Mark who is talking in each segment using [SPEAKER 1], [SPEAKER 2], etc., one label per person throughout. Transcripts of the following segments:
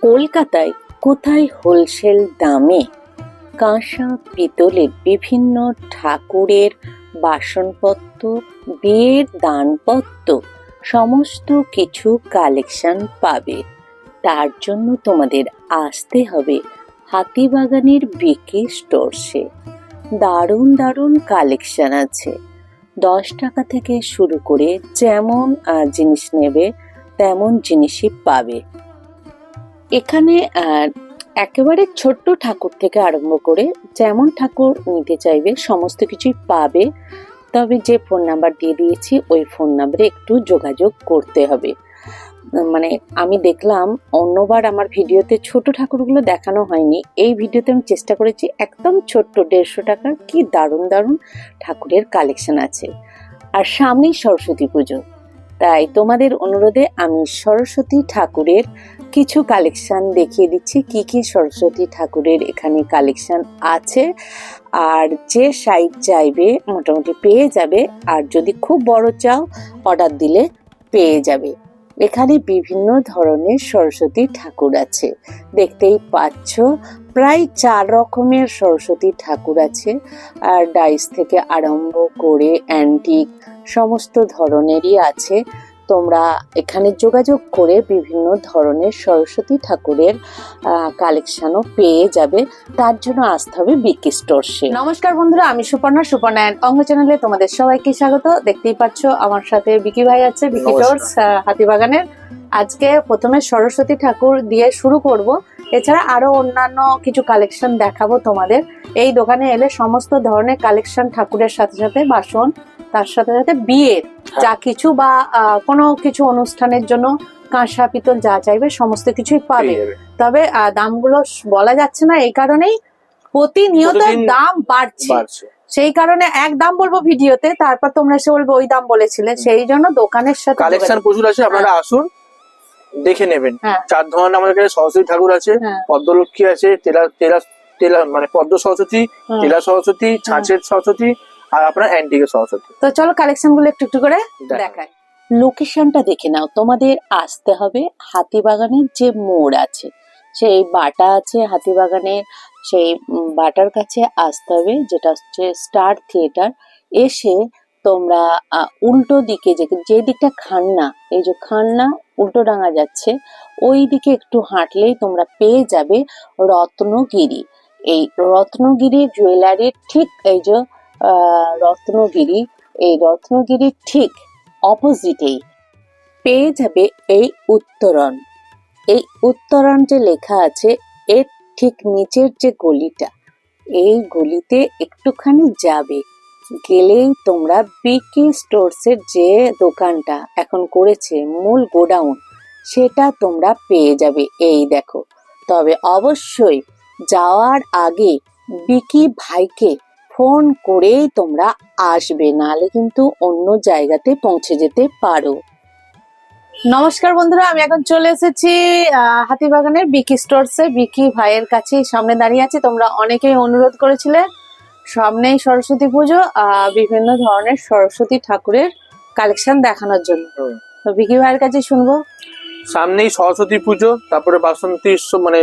[SPEAKER 1] কলকাতায় কোথায় হোলসেল দামে কাঁসা পিতলের বিভিন্ন ঠাকুরের বাসনপত্র, বিয়ের দানপত্র, সমস্ত কিছু কালেকশন পাবে। তার জন্য তোমাদের আসতে হবে হাতিবাগানের বিকে স্টোরসে। দারুণ দারুণ কালেকশন আছে। দশ টাকা থেকে শুরু করে যেমন জিনিস নেবে, তেমন জিনিসই পাবে। এখানে একেবারে ছোট্ট ঠাকুর থেকে আরম্ভ করে যেমন ঠাকুর নিতে চাইবে, সমস্ত কিছুই পাবে। তবে যে ফোন নাম্বার দিয়ে দিয়েছি, ওই ফোন নাম্বারে একটু যোগাযোগ করতে হবে। মানে আমি দেখলাম অন্যবার আমার ভিডিওতে ছোট ঠাকুরগুলো দেখানো হয়নি। এই ভিডিওতে আমি চেষ্টা করেছি একদম ছোট্ট, দেড়শো টাকার, কি দারুণ দারুণ ঠাকুরের কালেকশন আছে। আর সামনেই সরস্বতী পুজো। তাই তোমাদের অনুরোধে আমি সরস্বতী ঠাকুরের কিছু কালেকশন দেখিয়ে দিচ্ছি। কি কি সরস্বতী ঠাকুরের এখানে কালেকশন আছে? আর যে সাইজ চাইবে মোটামুটি পেয়ে যাবে। আর যদি খুব বড় চাও অর্ডার দিলে পেয়ে যাবে। এখানে বিভিন্ন ধরনের সরস্বতী ঠাকুর আছে। দেখতেই পাচ্ছ, প্রায় চার রকমের সরস্বতী ঠাকুর আছে। আর ডাইস থেকে আরম্ভ করে অ্যান্টিক সমস্ত ধরনেরই আছে। তোমরা এখানে যোগাযোগ করে বিভিন্ন ধরনের সরস্বতী ঠাকুরের কালেকশনও পেয়ে যাবে। তার জন্য আসতে হবে বিকি স্টোরসে নমস্কার বন্ধুরা আমি সুপর্ণা সুপর্ণা অ্যান্ড অঙ্গ চ্যানেলে তোমাদের সবাইকে স্বাগত। দেখতেই পাচ্ছ আমার সাথে বিকি ভাই আছে বিকি
[SPEAKER 2] নমস্কার।
[SPEAKER 1] টোর্স হাতিবাগানের। আজকে প্রথমে সরস্বতী ঠাকুর দিয়ে শুরু করব। এছাড়া আরও অন্যান্য কিছু কালেকশন দেখাবো তোমাদের। এই দোকানে এলে সমস্ত ধরনের কালেকশন ঠাকুরের সাথে সাথে বাসন তার সাথে সাথে বিয়ের যা কিছু বা কোনো কিছু অনুষ্ঠানের জন্য কাঁসা পিতল যা চাইবে সমস্ত কিছুই পাবে। তবে দামগুলো বলা যাচ্ছে না এই কারণেই প্রতিনিয়ত দাম বাড়ছে। সেই কারণে এক দাম বলব ভিডিওতে তারপর তোমরা এসে বলব ওই দাম বলেছিলে। সেই জন্য দোকানের সাথে
[SPEAKER 2] কালেকশন প্রচুর আছে আপনারা আসুন দেখে নেবেন।
[SPEAKER 1] হ্যাঁ।
[SPEAKER 2] চার ধরনের আমাদের কাছে সরস্বতী ঠাকুর আছে
[SPEAKER 1] হ্যাঁ।
[SPEAKER 2] পদ্মলক্ষ্মী আছে তেলা তেলা তেলা মানে পদ্ম সরস্বতী তেলা সরস্বতী ছাঁচের সরস্বতী আর আপনার অ্যান্টিকের সরস্বতী
[SPEAKER 1] তো চলো কালেকশনগুলো একটু একটু করে
[SPEAKER 2] দেখাই।
[SPEAKER 1] লোকেশনটা দেখে নাও। তোমাদের আসতে হবে হাতিবাগানের যে মোড় আছে সেই বাটা আছে হাতিবাগানের সেই বাটার কাছে আসতে হবে যেটা হচ্ছে স্টার থিয়েটার এসে তোমরা উল্টো দিকে যে যে দিকটা খান্না এই যে খান্না উল্টো ডাঙা যাচ্ছে ওই দিকে একটু হাঁটলেই তোমরা পেয়ে যাবে রত্নগিরি। এই রত্নগিরি জুয়েলারির ঠিক এই যে রত্নগিরি। এই রত্নগিরির ঠিক অপোজিটেই পেয়ে যাবে এই উত্তরণ। এই উত্তরণ যে লেখা আছে, এর ঠিক নিচের যে গলিটা, এই গলিতে একটুখানি যাবে। গেলেই তোমরা বিকি স্টোরসের যে দোকানটা এখন করেছে, মূল গোডাউন, সেটা তোমরা পেয়ে যাবে। এই দেখো, তবে অবশ্যই যাওয়ার আগে বিকি ভাইকে ফোন করেই তোমরা আসবে নালে কিন্তু অন্য জায়গাতে পৌঁছে যেতে পারো। নমস্কার বন্ধুরা, আমি এখন চলে এসেছি হাতিবাগানের বিকি স্টোরসে বিকি ভাইয়ের কাছে সামনে দাঁড়িয়ে আছি। তোমরা অনেকেই অনুরোধ করেছিলে, সামনেই সরস্বতী পুজো বিভিন্ন ধরনের সরস্বতী ঠাকুরের কালেকশন দেখানোর জন্য। তো বিকি ভাইয়ের কাছে শুনব।
[SPEAKER 2] সামনেই সরস্বতী পুজো, তারপরে বাসন্তী মানে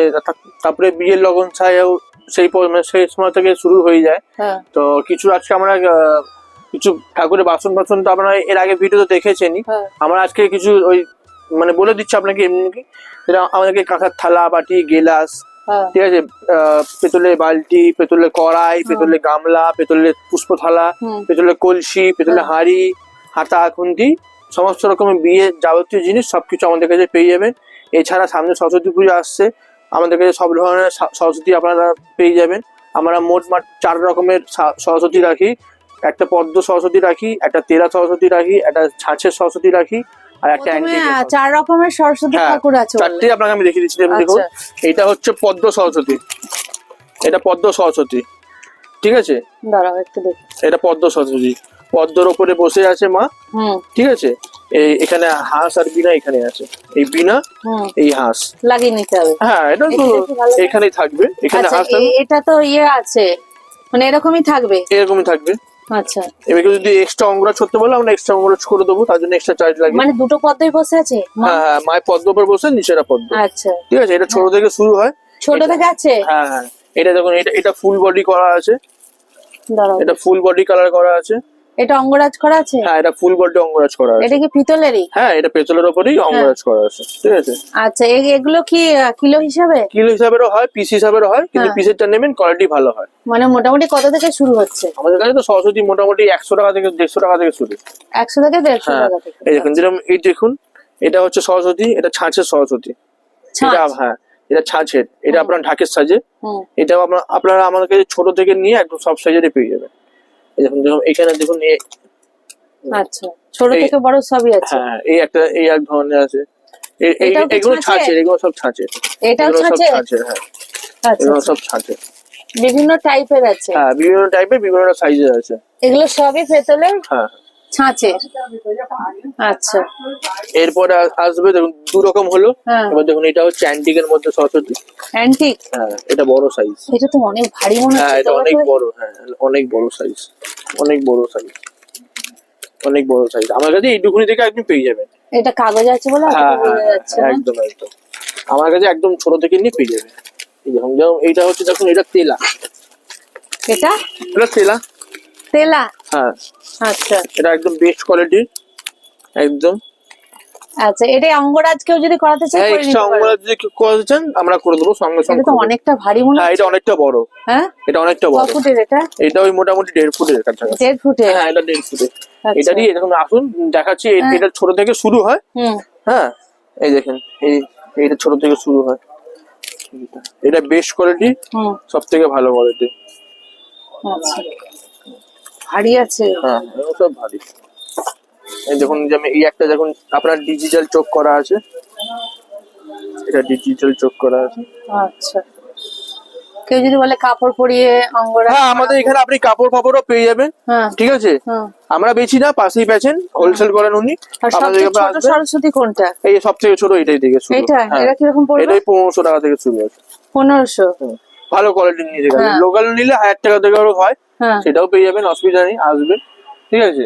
[SPEAKER 2] তারপরে বিয়ের লগন ছায়াও সেই মানে সেই সময় থেকে শুরু হয়ে যায়।
[SPEAKER 1] হ্যাঁ।
[SPEAKER 2] তো কিছু আজকে আমরা কিছু ঠাকুরের বাসন বাসন তো আপনারা এর আগে ভিডিও তো দেখেছেনই।
[SPEAKER 1] হ্যাঁ।
[SPEAKER 2] আমরা আজকে কিছু ওই মানে বলে দিচ্ছি আপনাকে এমনি যেটা আমাদেরকে কাঁসার থালা বাটি গেলাস
[SPEAKER 1] হ্যাঁ।
[SPEAKER 2] ঠিক আছে? আহ, পেতলের বালতি পেতলের কড়াই পেতলের গামলা পেতলের পুষ্প থালা পেতলের কলসি পেতলের। হাঁড়ি হাতা খুন্তি সমস্ত রকমের বিয়ের যাবতীয় জিনিস সবকিছু আমাদের কাছে পেয়ে যাবেন। এছাড়া সামনে সরস্বতী পুজো আসছে। আমাদের কাছে সব ধরনের সরস্বতী আপনারা পেয়ে যাবেন। আমরা মোট মাঠ চার রকমের সরস্বতী রাখি। একটা পদ্ম সরস্বতী রাখি একটা তেরা সরস্বতী রাখি একটা ছাঁচের সরস্বতী রাখি আর একটা।
[SPEAKER 1] চার রকমের সরস্বতী
[SPEAKER 2] হ্যাঁ,
[SPEAKER 1] ঠাকুর আছে
[SPEAKER 2] চারটে আপনাকে আমি দেখিয়ে দিচ্ছি দেখুন
[SPEAKER 1] আচ্ছা।
[SPEAKER 2] এটা হচ্ছে পদ্ম সরস্বতী। এটা পদ্ম সরস্বতী। ঠিক আছে?
[SPEAKER 1] দাঁড়াও একটু দেখি।
[SPEAKER 2] এটা পদ্ম সরস্বতী। পদ্মর ওপরে বসে আছে মা।
[SPEAKER 1] হুম।
[SPEAKER 2] ঠিক আছে? এখানে হাঁস আর বিনা এখানে আছে। এই বিনা এই হাঁস।
[SPEAKER 1] লাগিয়ে নিতে হবে।
[SPEAKER 2] হ্যাঁ এটা তো এখানেই থাকবে। এখানে
[SPEAKER 1] আচ্ছা
[SPEAKER 2] হাঁস
[SPEAKER 1] এটা তো ইয়ে আছে। মানে এরকমই থাকবে?
[SPEAKER 2] এরকমই থাকবে।
[SPEAKER 3] আচ্ছা।
[SPEAKER 2] এবার যদি এক্সট্রা অঙ্গরাজ করতে বলে আমরা এক্সট্রা অঙ্গরাজ করে দেবো তার জন্য এক্সট্রা চার্জ
[SPEAKER 3] মানে দুটো পদ্মই বসে আছে?
[SPEAKER 2] হ্যাঁ হ্যাঁ মায়ের পদ্ম উপর বসে নিচেরা পদ্ম।
[SPEAKER 3] আচ্ছা।
[SPEAKER 2] ঠিক আছে এটা ছোট থেকে শুরু হয়।
[SPEAKER 3] ছোট থেকে আছে?
[SPEAKER 2] হ্যাঁ হ্যাঁ। এটা দেখুন এটা এটা ফুল বডি করা আছে। এটা ফুল বডি কালার করা আছে।
[SPEAKER 3] এটা অঙ্গরাজ করা আছে?
[SPEAKER 2] হ্যাঁ এটা ফুল বডি অঙ্গরাজ করা আছে।
[SPEAKER 3] এটা কি পিতলেরই?
[SPEAKER 2] হ্যাঁ এটা পেতলের ওপরেই অঙ্গরাজ করা আছে ঠিক আছে?
[SPEAKER 3] আচ্ছা এগুলো কি কিলো হিসাবে?
[SPEAKER 2] কিলো হিসাবেরও হয় পিস হিসাবেরও হয় কিন্তু
[SPEAKER 3] হ্যাঁ।
[SPEAKER 2] পিসেরটা নেবেন কোয়ালিটি ভালো হয়।
[SPEAKER 3] মানে মোটামুটি কত থেকে শুরু হচ্ছে?
[SPEAKER 2] আমাদের কাছে তো সরস্বতী মোটামুটি একশো টাকা থেকে দেড়শো টাকা থেকে শুরু।
[SPEAKER 3] একশো থেকে দেড়শো
[SPEAKER 2] হ্যাঁ
[SPEAKER 3] টাকা থেকে।
[SPEAKER 2] এই দেখুন যেরকম এই দেখুন এটা হচ্ছে সরস্বতী এটা ছাঁচের সরস্বতী। এটা হ্যাঁ এটা ছাঁচের এটা আপনার ঢাকের সাজে
[SPEAKER 3] হুম।
[SPEAKER 2] এটাও আপনার আপনারা আমার কাছে ছোট থেকে নিয়ে একদম সব সাইজেরই পেয়ে যাবেন। দেখুন দেখুন এখানে দেখুন
[SPEAKER 3] আচ্ছা ছোট থেকে বড় সবই আছে।
[SPEAKER 2] হ্যাঁ এই একটা এই এক ধরনের আছে। এগুলো?
[SPEAKER 3] ছাঁচের?
[SPEAKER 2] এগুলো সব ছাঁচে
[SPEAKER 3] এটাও
[SPEAKER 2] এগুলো সব
[SPEAKER 3] ছাঁচে
[SPEAKER 2] হ্যাঁ।
[SPEAKER 3] আচ্ছা
[SPEAKER 2] এগুলো সব ছাঁচে
[SPEAKER 3] বিভিন্ন টাইপের আছে।
[SPEAKER 2] হ্যাঁ বিভিন্ন টাইপের বিভিন্ন সাইজের আছে।
[SPEAKER 3] এগুলো সবই পেতলের
[SPEAKER 2] হ্যাঁ।
[SPEAKER 3] ছাঁচের। আচ্ছা।
[SPEAKER 2] এরপরে আসবে দেখুন দু রকম হলো।
[SPEAKER 3] হ্যাঁ।
[SPEAKER 2] এবার দেখুন এটা হচ্ছে অ্যান্টিকের মধ্যে সরস্বতী।
[SPEAKER 3] অ্যান্টিক
[SPEAKER 2] হ্যাঁ এটা বড় সাইজ
[SPEAKER 3] এটা তো অনেক ভারী মনে
[SPEAKER 2] হ্যাঁ
[SPEAKER 3] হচ্ছে
[SPEAKER 2] এটা অনেক বড় হ্যাঁ অনেক বড় সাইজ অনেক বড় সাইজ অনেক বড় সাইজ আমার কাছে এইটুকুনি থেকে একদম পেয়ে যাবেন।
[SPEAKER 3] এটা কাগজ আছে বলে
[SPEAKER 2] হ্যাঁ হ্যাঁ একদম একদম। আমার কাছে একদম ছোট থেকে নিয়ে পেয়ে যাবেন। এই দেখুন যেমন এইটা হচ্ছে দেখুন এটা তেলা।
[SPEAKER 3] এটা?
[SPEAKER 2] এটা তেলা।
[SPEAKER 3] তেলা?
[SPEAKER 2] হ্যাঁ।
[SPEAKER 3] আচ্ছা।
[SPEAKER 2] এটা একদম বেস্ট কোয়ালিটির একদম।
[SPEAKER 3] আচ্ছা এটা অঙ্গরাজ কেউ যদি করাতে চায়
[SPEAKER 2] হ্যাঁ এক্সট্রা
[SPEAKER 3] পারে।
[SPEAKER 2] যদি কেউ করতে চান আমরা করে দেবো সঙ্গে
[SPEAKER 3] এটা
[SPEAKER 2] সঙ্গে
[SPEAKER 3] তো অনেকটা ভারী মনে
[SPEAKER 2] হ্যাঁ এটা অনেকটা বড়।
[SPEAKER 3] হ্যাঁ?
[SPEAKER 2] এটা অনেকটা বড়।
[SPEAKER 3] ফুটের এটা?
[SPEAKER 2] এটা ওই মোটামুটি দেড় ফুটের কাছাকাছি।
[SPEAKER 3] দেড় ফুটের?
[SPEAKER 2] হ্যাঁ এটা দেড় ফুটের।
[SPEAKER 3] আচ্ছা।
[SPEAKER 2] এটারই এরকম আসুন দেখাচ্ছি
[SPEAKER 3] হ্যাঁ।
[SPEAKER 2] এটা ছোট থেকে শুরু হয়। হ্যাঁ এই দেখেন এই এটা ছোট থেকে শুরু হয়। এটা বেস্ট কোয়ালিটি সব থেকে ভালো কোয়ালিটি
[SPEAKER 3] আচ্ছা। ভারী আছে।
[SPEAKER 2] হ্যাঁ সব ভারী। এই দেখুন যেমন এই একটা দেখুন আপনার ডিজিটাল চোখ করা আছে। এটা ডিজিটাল চোখ করা আছে।
[SPEAKER 3] আচ্ছা। কেউ যদি বলে কাপড় পরিয়ে
[SPEAKER 2] হ্যাঁ আমাদের এখানে আপনি কাপড় ফাপড়ও পেয়ে যাবেন।
[SPEAKER 3] হ্যাঁ।
[SPEAKER 2] ঠিক আছে?
[SPEAKER 3] হ্যাঁ।
[SPEAKER 2] আমরা বেচি না পাশেই পেয়েছেন হোলসেল করেন উনি।
[SPEAKER 3] ছোট সরস্বতী কোনটা?
[SPEAKER 2] এই সব থেকে ছোট এটাই থেকে শুরু।
[SPEAKER 3] এটা
[SPEAKER 2] হ্যাঁ।
[SPEAKER 3] এটা কীরকম পড়বে?
[SPEAKER 2] এটাই পনেরোশো টাকা থেকে শুরু আছে।
[SPEAKER 3] পনেরোশো?
[SPEAKER 2] ভালো কোয়ালিটির নিয়ে
[SPEAKER 3] হ্যাঁ।
[SPEAKER 2] লোকাল নিলে হাজার টাকা থেকে হয়
[SPEAKER 3] হ্যাঁ।
[SPEAKER 2] সেটাও পেয়ে যাবেন অসুবিধা নেই আসবেন ঠিক আছে?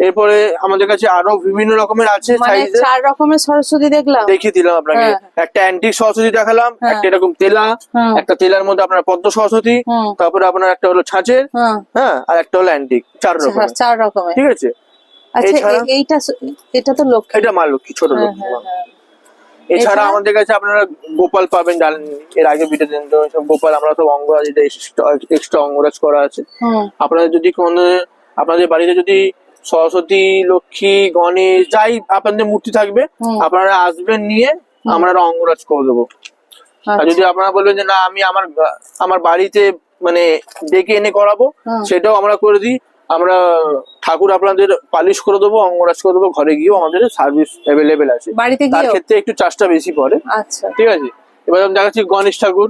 [SPEAKER 2] এরপরে আমাদের কাছে আরও বিভিন্ন রকমের আছে
[SPEAKER 3] মানে চার রকমের সরস্বতী দেখলাম।
[SPEAKER 2] দেখিয়ে দিলাম আপনাকে।
[SPEAKER 3] হ্যাঁ।
[SPEAKER 2] একটা অ্যান্টিক সরস্বতী দেখালাম
[SPEAKER 3] হ্যাঁ।
[SPEAKER 2] একটা এরকম তেলা একটা তেলার মধ্যে আপনার পদ্ম সরস্বতী তারপরে আপনার একটা হলো ছাঁচের হ্যাঁ আর একটা হলো অ্যান্টিক চার
[SPEAKER 3] আচ্ছা,
[SPEAKER 2] রকম
[SPEAKER 3] চার রকমের।
[SPEAKER 2] ঠিক আছে?
[SPEAKER 3] আচ্ছা এইটা এটা তো লক্ষ্মী।
[SPEAKER 2] এটা মা লক্ষ্মী ছোট
[SPEAKER 3] হ্যাঁ,
[SPEAKER 2] লক্ষ্মী
[SPEAKER 3] হ্যাঁ, হ্যাঁ।
[SPEAKER 2] এছাড়া? আমাদের কাছে আপনারা গোপাল পাবেন জানেন এর আগে ভিডিও দেন তো সব গোপাল আমরা সব অঙ্গরাজ এটা এক্সট্রা অঙ্গরাজ করা আছে। আপনাদের যদি কোনো আপনাদের বাড়িতে যদি সরস্বতী লক্ষ্মী গণেশ যাই আপনাদের মূর্তি থাকবে আপনারা আসবেন নিয়ে আমরা অঙ্গরাজ করে দেবো। আর
[SPEAKER 3] আচ্ছা,
[SPEAKER 2] যদি আপনারা বলবেন যে না আমি আমার আমার বাড়িতে মানে ডেকে এনে করাবো সেটাও আমরা করে দিই। আমরা ঠাকুর আপনাদের পালিশ করে দেবো অঙ্গরাজ করে দেবো ঘরে গিয়েও আমাদের সার্ভিস অ্যাভেলেবেল আছে। তার ক্ষেত্রে একটু চার্জটা বেশি পড়ে।
[SPEAKER 3] আচ্ছা।
[SPEAKER 2] ঠিক আছে? এবার আমি দেখাচ্ছি গণেশ ঠাকুর।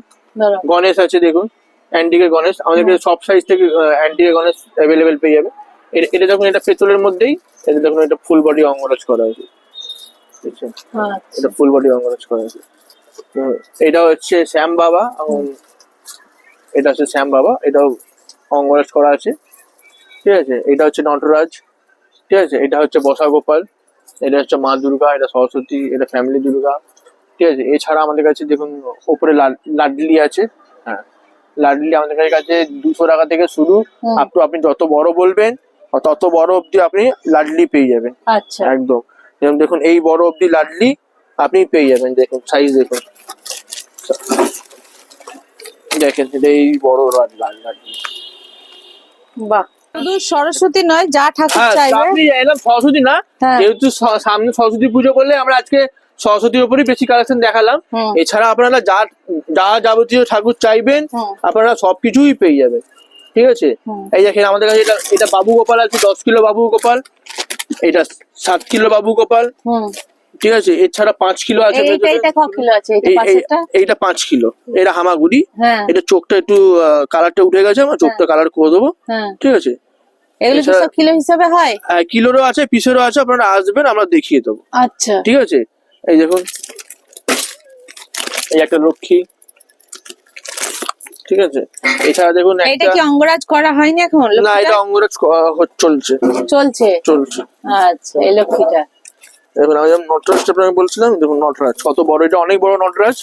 [SPEAKER 2] গণেশ আছে দেখুন। অ্যান্টিকের গণেশ। আমাদের কাছে সব সাইজ থেকে অ্যান্টিকের গণেশ অ্যাভেলেবেল পেয়ে যাবে। এটা দেখুন এটা পেতলের মধ্যেই এটা দেখুন এটা ফুল বডি অঙ্গরাজ করা আছে?
[SPEAKER 3] আচ্ছা।
[SPEAKER 2] এটা ফুল বডি অঙ্গরাজ করা আছে তো এটা হচ্ছে শ্যাম বাবা এটা হচ্ছে শ্যাম বাবা। এটাও অঙ্গরাজ করা আছে। ঠিক আছে? এটা হচ্ছে নটরাজ। ঠিক আছে? এটা হচ্ছে বসা গোপাল এটা হচ্ছে মা দুর্গা এটা সরস্বতী এটা ফ্যামিলি দুর্গা। ঠিক আছে? এছাড়া আমাদের কাছে দেখুন ওপরে লাডলি আছে। হ্যাঁ। লাডলি আমাদের কাছে দুশো টাকা থেকে শুরু।
[SPEAKER 3] হুম।
[SPEAKER 2] আপ টু আপনি যত বড় বলবেন তত বড় অবধি আপনি লাডলি পেয়ে যাবেন।
[SPEAKER 3] আচ্ছা।
[SPEAKER 2] একদম। যেমন দেখুন এই বড় অবধি লাডলি আপনি পেয়ে যাবেন। দেখুন সাইজ দেখুন। দেখেন এই বড় লাড- লাড- লাডলি।
[SPEAKER 3] বাহ। শুধু সরস্বতী নয় যা ঠাকুর
[SPEAKER 2] হ্যাঁ
[SPEAKER 3] চাইবে।
[SPEAKER 2] এলাম সরস্বতী না
[SPEAKER 3] হ্যাঁ।
[SPEAKER 2] যেহেতু সামনে সরস্বতী পুজো করলে আমরা আজকে সরস্বতীর উপরই বেশি কালেকশন দেখালাম। এছাড়া আপনারা যা যা যাবতীয় ঠাকুর চাইবেন আপনারা সবকিছুই পেয়ে যাবেন। ঠিক আছে? এই দেখেন আমাদের কাছে এটা এটা বাবু গোপাল আছে দশ কিলো বাবু গোপাল। এটা সাত কিলো বাবু গোপাল। ঠিক আছে? এছাড়া পাঁচ কিলো আছে
[SPEAKER 3] এইটা
[SPEAKER 2] পাঁচ কিলো। এটা হামাগুড়ি।
[SPEAKER 3] হ্যাঁ।
[SPEAKER 2] এটা চোখটা একটু কালারটা উঠে গেছে আমরা চোখটা কালার করে দেবো।
[SPEAKER 3] হ্যাঁ।
[SPEAKER 2] ঠিক আছে?
[SPEAKER 3] এগুলো সব কিলো হিসাবে হয়?
[SPEAKER 2] কিলোরও আছে পিসেরও আছে আপনারা আসবেন আমরা দেখিয়ে দেবো।
[SPEAKER 3] আচ্ছা।
[SPEAKER 2] ঠিক আছে? এই দেখুন। এই একটা লক্ষ্মী। ঠিক আছে? এছাড়া দেখুন
[SPEAKER 3] এটা কি অঙ্গরাজ করা হয়নি এখন?
[SPEAKER 2] না এটা অঙ্গরাজ চলছে।
[SPEAKER 3] চলছে।
[SPEAKER 2] চলছে।
[SPEAKER 3] আচ্ছা এই লক্ষ্মীটা।
[SPEAKER 2] দেখুন আমি যেমন নটরাজটা আপনাকে বলছিলাম দেখুন নটরাজ কত বড় এটা অনেক বড় নটরাজ।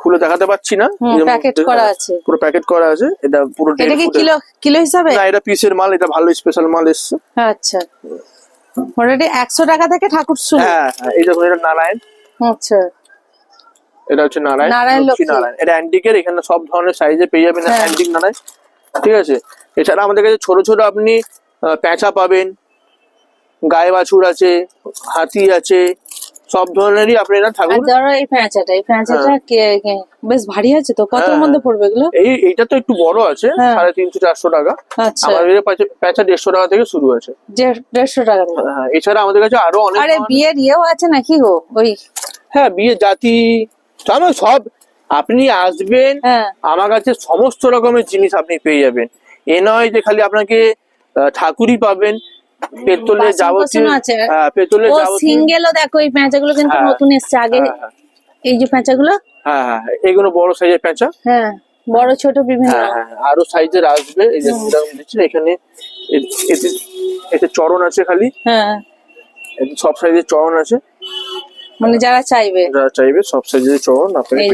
[SPEAKER 2] খুলে দেখাতে পাচ্ছি না।
[SPEAKER 3] প্যাকেট করা আছে।
[SPEAKER 2] পুরো প্যাকেট করা আছে এটা পুরো
[SPEAKER 3] এটা কি কিলো কিলো হিসাবে?
[SPEAKER 2] না এটা পিসের মাল এটা ভালো স্পেশাল মাল এসছে।
[SPEAKER 3] আচ্ছা। মোটামুটি একশো টাকা থেকে ঠাকুর শুরু।
[SPEAKER 2] হ্যাঁ হ্যাঁ এই দেখুন এটা নারায়ণ।
[SPEAKER 3] আচ্ছা।
[SPEAKER 2] এটা হচ্ছে নারায়ণ
[SPEAKER 3] নারায়ণ
[SPEAKER 2] লক্ষ্মী
[SPEAKER 3] লক্ষ্মী।
[SPEAKER 2] নারায়ণ। এটা অ্যান্টিকের এখানে সব ধরনের সাইজে পেয়ে যাবেন। অ্যান্টিক নারায়ণ। ঠিক আছে? এছাড়া আমাদের কাছে ছোট ছোট আপনি প্যাঁচা পাবেন গায়ে বাছুর আছে হাতি আছে সব ধরনেরই আপনারা ঠাকুর
[SPEAKER 3] ধরো এই প্যাঁচাটা এই প্যাঁচাটা কে- কে- বেশ ভারী আছে তো কত
[SPEAKER 2] হ্যাঁ।
[SPEAKER 3] মধ্যে পড়বে এগুলো?
[SPEAKER 2] এই এইটা তো একটু বড় আছে
[SPEAKER 3] হ্যাঁ।
[SPEAKER 2] সাড়ে তিনশো চারশো টাকা।
[SPEAKER 3] আচ্ছা।
[SPEAKER 2] আমাদের প্যাঁচা- দেড়শো টাকা থেকে শুরু আছে।
[SPEAKER 3] দেড়শো টাকা
[SPEAKER 2] হ্যাঁ, এছাড়া আমাদের কাছে আরও অনেক
[SPEAKER 3] আরে বিয়ের ইয়েও আছে নাকি গো? ওই
[SPEAKER 2] হ্যাঁ বিয়ে জাতি আমার সব আপনি আসবেন
[SPEAKER 3] হ্যাঁ।
[SPEAKER 2] আমার কাছে সমস্ত রকমের জিনিস আপনি পেয়ে যাবেন। এ নয় যে খালি আপনাকে ঠাকুরই পাবেন পেতলের যাবতীয়। হ্যাঁ পেতলের যাবতীয়।
[SPEAKER 3] সিঙ্গেলও দেখো এই প্যাঁচাগুলো কিন্তু
[SPEAKER 2] হ্যাঁ।
[SPEAKER 3] নতুন এসছে। আগে
[SPEAKER 2] হ্যাঁ,
[SPEAKER 3] এই যে প্যাঁচাগুলো
[SPEAKER 2] হ্যাঁ হ্যাঁ এগুলো বড় সাইজের পেঁচা?
[SPEAKER 3] হ্যাঁ বড় ছোট বিভিন্ন।
[SPEAKER 2] আরও সাইজের আসবে। এই যে দিচ্ছেন এখানে এতে চরণ আছে খালি।
[SPEAKER 3] হ্যাঁ।
[SPEAKER 2] সব সাইজের চরণ আছে।
[SPEAKER 3] মানে যারা চাইবে।
[SPEAKER 2] যারা চাইবে সব সাইজের চরণ পেয়ে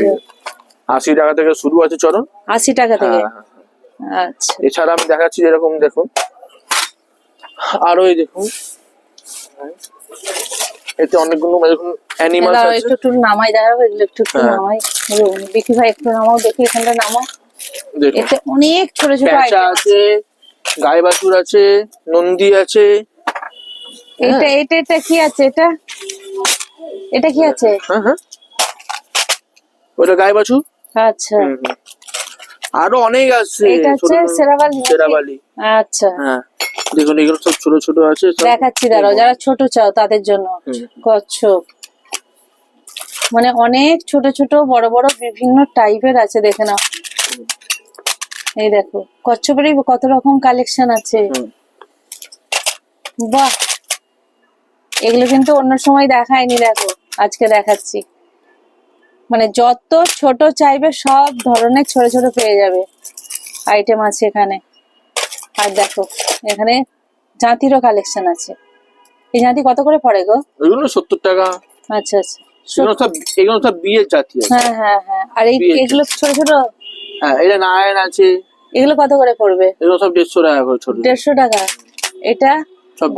[SPEAKER 2] আশি টাকা থেকে শুরু আছে চরণ।
[SPEAKER 3] আশি টাকা থেকে? আচ্ছা।
[SPEAKER 2] এছাড়া আমি দেখাচ্ছি যেরকম দেখুন। আরও এই দেখুন। এতে অনেকগুলো মানে দেখুন অ্যানিমাল আছে।
[SPEAKER 3] একটু একটু নামাই এগুলো একটু একটু
[SPEAKER 2] হ্যাঁ।
[SPEAKER 3] নামাই। দেখি ভাই একটু নামাও দেখি এখানটা নামাও। এতে অনেক ছোট ছোট আইটেম আছে
[SPEAKER 2] গায়ে বাছুর আছে নন্দী আছে।
[SPEAKER 3] এটা এটা এটা কি আছে? এটা? এটা কি আছে?
[SPEAKER 2] হ্যাঁ হ্যাঁ। ওটা গায়ে বাছুর
[SPEAKER 3] আচ্ছা।
[SPEAKER 2] আরও অনেক আছে
[SPEAKER 3] এটা হচ্ছে
[SPEAKER 2] ছোট-
[SPEAKER 3] সেরাবালি
[SPEAKER 2] সেরাবালি।
[SPEAKER 3] আচ্ছা।
[SPEAKER 2] হ্যাঁ দেখুন এগুলো সব ছোট ছোট আছে
[SPEAKER 3] দেখাচ্ছি দাঁড়াও যারা ছোট চাও তাদের জন্য। কচ্ছপ। মানে অনেক ছোট ছোট বড় বড় বিভিন্ন টাইপের আছে দেখে নাও। এই দেখো কচ্ছপেরই কত রকম কালেকশন আছে। বাহ! এগুলো কিন্তু অন্য সময় দেখায়নি দেখো আজকে দেখাচ্ছি। মানে যত ছোট চাইবে সব ধরনের ছোট ছোট পেয়ে যাবে। আইটেম আছে এখানে। আর দেখো এখানে জাঁতিরও কালেকশন আছে। এই জাঁতি কত করে পড়ে গো?
[SPEAKER 2] এগুলো সত্তর টাকা।
[SPEAKER 3] আচ্ছা আচ্ছা।
[SPEAKER 2] এগুলো সব এগুলো সব বিয়ের জাতি
[SPEAKER 3] হ্যাঁ হ্যাঁ হ্যাঁ। আর এই এগুলো ছোট ছোট?
[SPEAKER 2] হ্যাঁ এটা নারায়ণ আছে।
[SPEAKER 3] এগুলো কত করে পড়বে?
[SPEAKER 2] এগুলো সব দেড়শো টাকা করে ছোট।
[SPEAKER 3] দেড়শো টাকা। এটা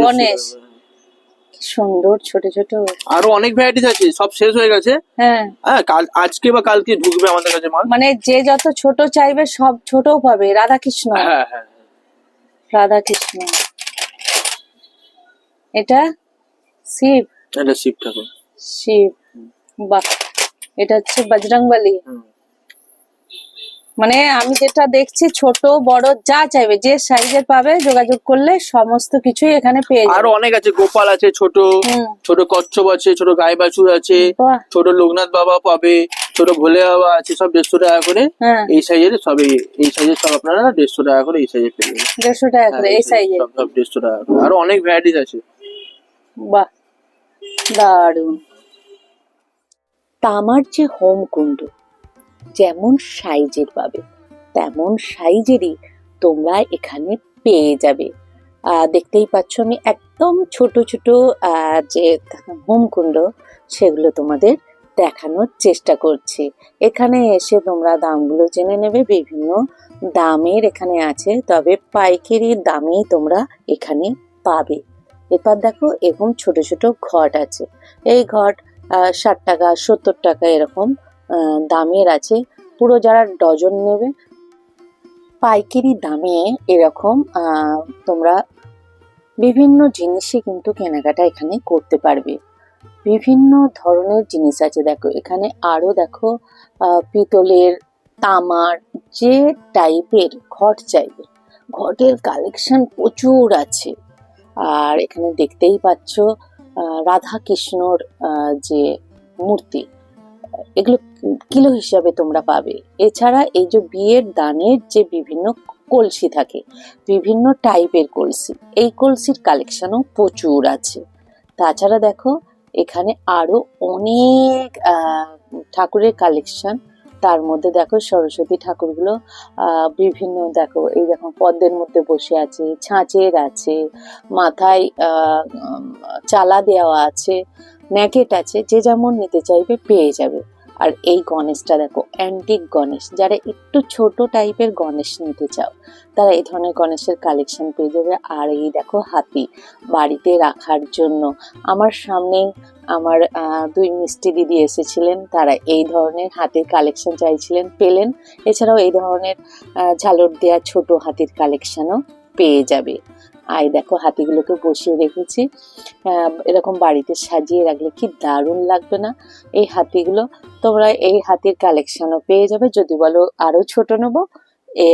[SPEAKER 3] গণেশ। সুন্দর ছোট ছোট।
[SPEAKER 2] আরও অনেক ভ্যারাইটিস আছে সব শেষ হয়ে গেছে।
[SPEAKER 3] হ্যাঁ।
[SPEAKER 2] হ্যাঁ কাল আজকে বা কালকে ঢুকবে আমাদের কাছে মাল।
[SPEAKER 3] মানে যে যত ছোট চাইবে সব ছোটও পাবে। রাধা কৃষ্ণ
[SPEAKER 2] হ্যাঁ হ্যাঁ।
[SPEAKER 3] রাধা কৃষ্ণ এটা শিব।
[SPEAKER 2] এটা শিব ঠাকুর।
[SPEAKER 3] শিব। বাহ! এটা হচ্ছে বজরংবলী। মানে আমি যেটা দেখছি ছোট বড় যা চাইবে যে সাইজের পাবে যোগাযোগ করলে সমস্ত কিছুই এখানে পেয়ে যাবে।
[SPEAKER 2] আরও অনেক আছে গোপাল আছে ছোট। ছোট কচ্ছপ আছে ছোট গায়ে বাছুর আছে ছোট লোকনাথ বাবা পাবে ছোট ভোলে বাবা আছে সব দেড়শো টাকা করে।
[SPEAKER 3] হ্যাঁ।
[SPEAKER 2] এই সাইজের সবই এই- সাইজের সব আপনারা দেড়শো টাকা করে এই সাইজের পেয়ে যাবেন।
[SPEAKER 3] দেড়শো টাকা করে
[SPEAKER 2] হ্যাঁ,
[SPEAKER 3] এই সাইজে
[SPEAKER 2] সব সব দেড়শো টাকা করে। আরও অনেক ভ্যারাইটিস আছে।
[SPEAKER 3] বাহ। দারুণ।
[SPEAKER 1] তামার যে হোম হোমকুণ্ড যেমন সাইজের পাবে, তেমন সাইজেরই তোমরা এখানে পেয়ে যাবে। দেখতেই পাচ্ছ আমি একদম ছোট ছোট যে হোমকুণ্ড সেগুলো তোমাদের দেখানোর চেষ্টা করছি। এখানে এসে তোমরা দামগুলো জেনে নেবে, বিভিন্ন দামের এখানে আছে, তবে পাইকারি দামেই তোমরা এখানে পাবে। এবার দেখো এরকম ছোট ছোট ঘট আছে। এই ঘট ষাট টাকা, সত্তর টাকা এরকম দামের আছে। পুরো যারা ডজন নেবে, পাইকারি দামে এরকম তোমরা বিভিন্ন জিনিসই কিন্তু কেনাকাটা এখানে করতে পারবে। বিভিন্ন ধরনের জিনিস আছে। দেখো, এখানে আরও দেখো পিতলের, তামার, যে টাইপের ঘট চাইবে, ঘটের কালেকশন প্রচুর আছে। আর এখানে দেখতেই পাচ্ছ রাধা কৃষ্ণর যে মূর্তি। এগুলো কিলো হিসাবে তোমরা পাবে। এছাড়া এই যে বিয়ের দানের যে বিভিন্ন কলসি থাকে, বিভিন্ন টাইপের কলসি, এই কলসির কালেকশনও প্রচুর আছে। তাছাড়া দেখো, এখানে আরও অনেক ঠাকুরের কালেকশন। তার মধ্যে দেখো সরস্বতী ঠাকুরগুলো বিভিন্ন দেখো, এই দেখো পদ্মের মধ্যে বসে আছে, ছাঁচের আছে, মাথায় চালা দেওয়া আছে। ন্যাকেট আছে, যে যেমন নিতে চাইবে পেয়ে যাবে। আর এই গণেশটা দেখো অ্যান্টিক গণেশ। যারা একটু ছোট টাইপের গণেশ নিতে চাও, তারা এই ধরনের গণেশের কালেকশন পেয়ে যাবে। আর এই দেখো হাতি, বাড়িতে রাখার জন্য। আমার সামনেই আমার দুই মিষ্টি দিদি এসেছিলেন, তারা এই ধরনের হাতির কালেকশন চাইছিলেন, পেলেন। এছাড়াও এই ধরনের ঝালর দেওয়া ছোট হাতির কালেকশনও পেয়ে যাবে। এই দেখো হাতিগুলোকে বসিয়ে রেখেছি। এরকম বাড়িতে সাজিয়ে রাখলে কি দারুণ লাগবে না? এই হাতিগুলো তোমরা এই হাতির কালেকশনও পেয়ে যাবে। যদি বলো আরও ছোট নেব এ,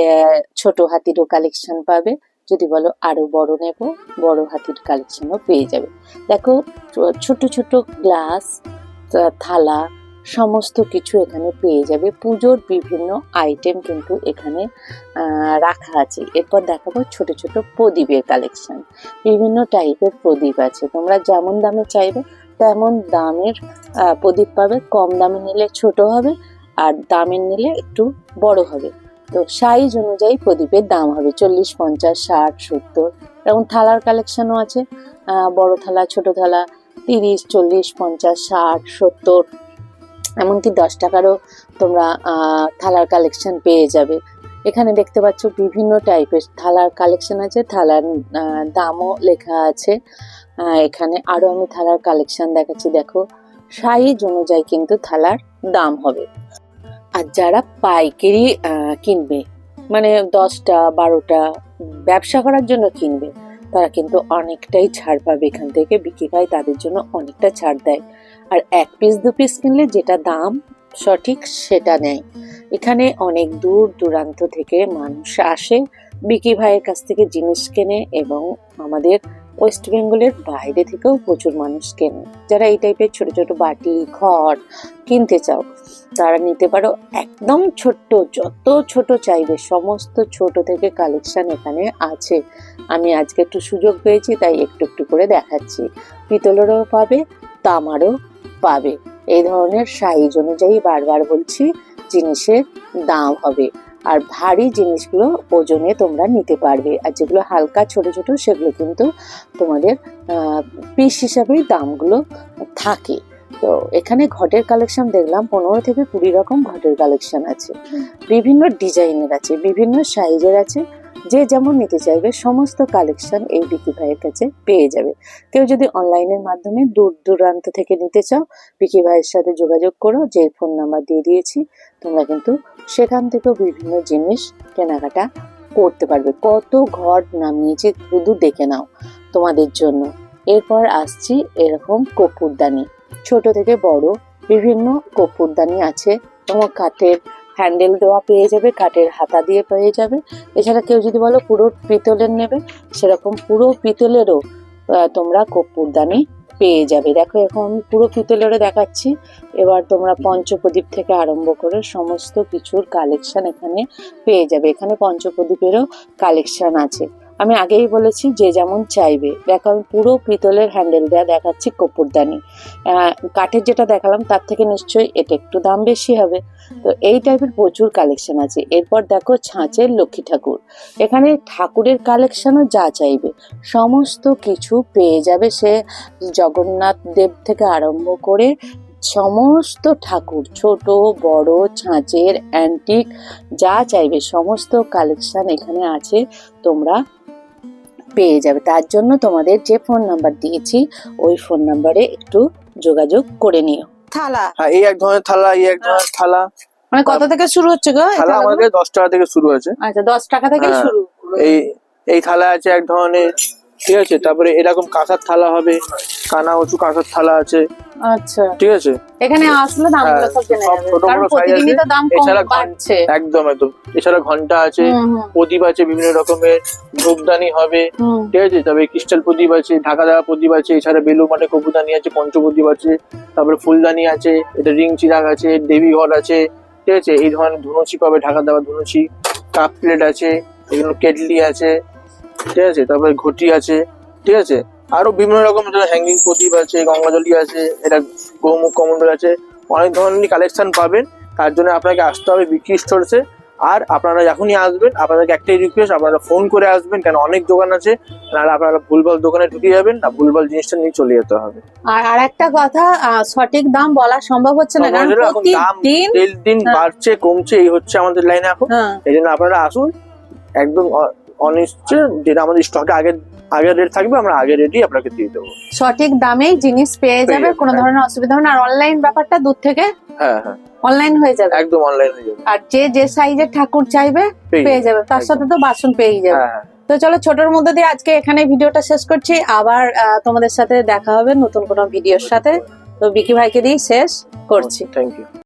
[SPEAKER 1] ছোট হাতিরও কালেকশন পাবে। যদি বলো আরও বড় নেব বড় হাতির কালেকশনও পেয়ে যাবে। দেখো ছোট ছোট গ্লাস থালা সমস্ত কিছু এখানে পেয়ে যাবে। পুজোর বিভিন্ন আইটেম কিন্তু এখানে রাখা আছে। এরপর দেখাবো ছোট ছোট প্রদীপের কালেকশন বিভিন্ন টাইপের প্রদীপ আছে। তোমরা যেমন দামে চাইবে, তেমন দামের প্রদীপ পাবে। কম দামে নিলে ছোট হবে, আর দামের নিলে একটু বড় হবে। তো সাইজ অনুযায়ী প্রদীপের দাম হবে। চল্লিশ, পঞ্চাশ, ষাট, সত্তর। এরকম থালার কালেকশনও আছে। বড় থালা, ছোট থালা, তিরিশ, চল্লিশ, পঞ্চাশ, ষাট, সত্তর। এমনকি দশ টাকারও তোমরা থালার কালেকশন পেয়ে যাবে। এখানে দেখতে পাচ্ছ বিভিন্ন টাইপের থালার কালেকশন আছে, থালার দামও লেখা আছে। এখানে আরও আমি থালার কালেকশন দেখাচ্ছি, দেখো। সাইজ অনুযায়ী কিন্তু থালার দাম হবে। আর যারা পাইকারি কিনবে মানে দশটা, বারোটা ব্যবসা করার জন্য কিনবে, তারা কিন্তু অনেকটাই ছাড় পাবে এখান থেকে, বিক্রি হয়, তাদের জন্য অনেকটা ছাড় দেয়। আর এক পিস দু পিস কিনলে যেটা দাম সঠিক সেটা নেয়। এখানে অনেক দূর দূরান্ত থেকে মানুষ আসে, বিকি ভাইয়ের কাছ থেকে জিনিস কেনে এবং আমাদের ওয়েস্ট বেঙ্গলের বাইরে থেকেও প্রচুর মানুষ কেনে। যারা এই টাইপের ছোট ছোট বাটি, ঘর কিনতে চাও, তারা নিতে পারো একদম ছোট্ট, যত ছোট চাইবে, সমস্ত ছোট থেকে কালেকশন এখানে আছে। আমি আজকে একটু সুযোগ পেয়েছি, তাই একটু একটু করে দেখাচ্ছি। পিতলেরও পাবে, তামারও পাবে। এই ধরনের সাইজ অনুযায়ী বারবার বলছি জিনিসের দাম হবে। আর ভারী জিনিসগুলো ওজনে তোমরা নিতে পারবে। আর যেগুলো হালকা ছোট ছোট সেগুলো কিন্তু তোমাদের পিস হিসাবেই দামগুলো থাকে। তো এখানে ঘটের কালেকশন দেখলাম পনেরো থেকে কুড়ি রকম ঘটের কালেকশন আছে। বিভিন্ন ডিজাইনের আছে বিভিন্ন সাইজের আছে। যে যেমন নিতে চাইবে, সমস্ত কালেকশন এই বিকি ভাইয়ের কাছে পেয়ে যাবে। কেউ যদি অনলাইনের মাধ্যমে দূর দূরান্ত থেকে নিতে চাও, বিকি ভাইয়ের সাথে যোগাযোগ করো, যে ফোন নাম্বার দিয়ে দিয়েছি, তোমরা কিন্তু সেখান থেকেও বিভিন্ন জিনিস কেনাকাটা করতে পারবে। কত ঘর নামিয়েছি, শুধু দেখে নাও তোমাদের জন্য। এরপর আসছি এরকম কপুরদানি। ছোট থেকে বড় বিভিন্ন কপুরদানি আছে, তোমার কাঠের হ্যান্ডেল দেওয়া পেয়ে যাবে, কাঠের হাতা দিয়ে পেয়ে যাবে। এছাড়া কেউ যদি বলো পুরো পিতলের নেবে, সেরকম পুরো পিতলেরও তোমরা কপুরদানি পেয়ে যাবে। দেখো, এখন আমি পুরো পিতলেরও দেখাচ্ছি। এবার তোমরা পঞ্চপ্রদীপ থেকে আরম্ভ করে সমস্ত কিছুর কালেকশন এখানে পেয়ে যাবে। এখানে পঞ্চপ্রদীপেরও কালেকশন আছে। আমি আগেই বলেছি যে যেমন চাইবে। দেখো, আমি পুরো পিতলের হ্যান্ডেল দেওয়া দেখাচ্ছি কপুরদানি। কাঠের যেটা দেখালাম, তার থেকে নিশ্চয়ই এটা একটু দাম বেশি হবে। তো এই টাইপের প্রচুর কালেকশন আছে। এরপর দেখো ছাঁচের লক্ষ্মী ঠাকুর। এখানে ঠাকুরের কালেকশনও যা চাইবে, সমস্ত কিছু পেয়ে যাবে সে জগন্নাথ দেব থেকে আরম্ভ করে সমস্ত ঠাকুর, ছোট, বড়, ছাঁচের অ্যান্টিক যা চাইবে, সমস্ত কালেকশন এখানে আছে। তোমরা পেয়ে যাবে। তার জন্য তোমাদের যে ফোন নাম্বার দিয়েছি ওই ফোন নাম্বারে একটু যোগাযোগ করে নিও।
[SPEAKER 4] থালা।
[SPEAKER 2] হ্যাঁ এই এক ধরনের থালা এই এক ধরনের থালা।
[SPEAKER 4] মানে কত থেকে শুরু হচ্ছে গো
[SPEAKER 2] থালা আমাদের দশ টাকা থেকে শুরু আছে
[SPEAKER 4] আচ্ছা দশ টাকা থেকে
[SPEAKER 2] হ্যাঁ।
[SPEAKER 4] শুরু।
[SPEAKER 2] এই এই থালা আছে এক ধরনের ঠিক আছে তারপরে এরকম কাঁসার থালা হবে কানা উঁচু কাঁসার থালা আছে।
[SPEAKER 4] আচ্ছা।
[SPEAKER 2] ঠিক আছে?
[SPEAKER 4] এখানে আসলে দামগুলো
[SPEAKER 2] হ্যাঁ,
[SPEAKER 4] সব জেনে যাবে কারণ প্রতিদিনই তো দাম কম
[SPEAKER 2] এছাড়া ঘন-
[SPEAKER 4] বাড়ছে।
[SPEAKER 2] একদম একদম। এছাড়া ঘণ্টা আছে প্রদীপ আছে বিভিন্ন রকমের ধূপদানি হবে। ঠিক আছে? তবে ক্রিস্টাল প্রদীপ আছে ঢাকা দেওয়া প্রদীপ আছে এছাড়া বেলু মানে কপুদানি আছে পঞ্চপ্রদীপ আছে তারপরে ফুলদানি আছে এটা রিং চিরাগ আছে দেবী ঘর আছে ঠিক আছে? এই ধরনের ধুনুচি পাবে ঢাকা দেওয়া ধুনুচি কাপ প্লেট আছে এগুলো কেটলি আছে ঠিক আছে? তারপরে ঘটি আছে ঠিক আছে? আরও বিভিন্ন রকম হ্যাঙ্গিং প্রদীপ আছে গঙ্গাজলি আছে এটা গৌমুখ কমন্ডল আছে অনেক ধরনের কালেকশন পাবেন। তার জন্য আপনাকে আসতে হবে বিকি স্টোরসে আর আপনারা যখনই আসবেন আপনাদেরকে একটাই রিকোয়েস্ট আপনারা ফোন করে আসবেন কেন অনেক দোকান আছে নাহলে আপনারা ভুলভাল দোকানে ঢুকে যাবেন না ভুলভাল জিনিসটা নিয়ে চলে যেতে হবে।
[SPEAKER 3] আর আর একটা কথা সঠিক দাম বলা সম্ভব হচ্ছে না কারণ প্রতিদিন
[SPEAKER 2] দিন
[SPEAKER 3] হ্যাঁ।
[SPEAKER 2] বাড়ছে কমছে এই হচ্ছে আমাদের লাইনে এখন।
[SPEAKER 3] হ্যাঁ।
[SPEAKER 2] এই জন্য আপনারা আসুন একদম অনিশ্চয় যেটা আমাদের স্টকে আগের আগের রেট থাকবে আমরা আগের রেটই আপনাকে দিয়ে দেবো।
[SPEAKER 3] সঠিক দামেই জিনিস পেয়ে যাবে কোনো
[SPEAKER 2] হ্যাঁ।
[SPEAKER 3] ধরনের অসুবিধা হবে না। আর অনলাইন ব্যাপারটা দূর থেকে
[SPEAKER 2] হ্যাঁ হ্যাঁ।
[SPEAKER 3] অনলাইন হয়ে যাবে।
[SPEAKER 2] একদম অনলাইন হয়ে যাবে।
[SPEAKER 3] আর যে যে সাইজের ঠাকুর চাইবে
[SPEAKER 2] পেয়ে
[SPEAKER 3] যাবে তার সাথে তো বাসন পেয়ে যাবে।
[SPEAKER 2] হ্যাঁ হ্যাঁ।
[SPEAKER 3] তো চলো ছোটর মধ্যে দিয়ে আজকে এখানে ভিডিওটা শেষ করছি। আবার তোমাদের সাথে দেখা হবে নতুন কোনো ভিডিওর সাথে। তো বিকি ভাইকে দিয়ে শেষ করছি।
[SPEAKER 2] Thank you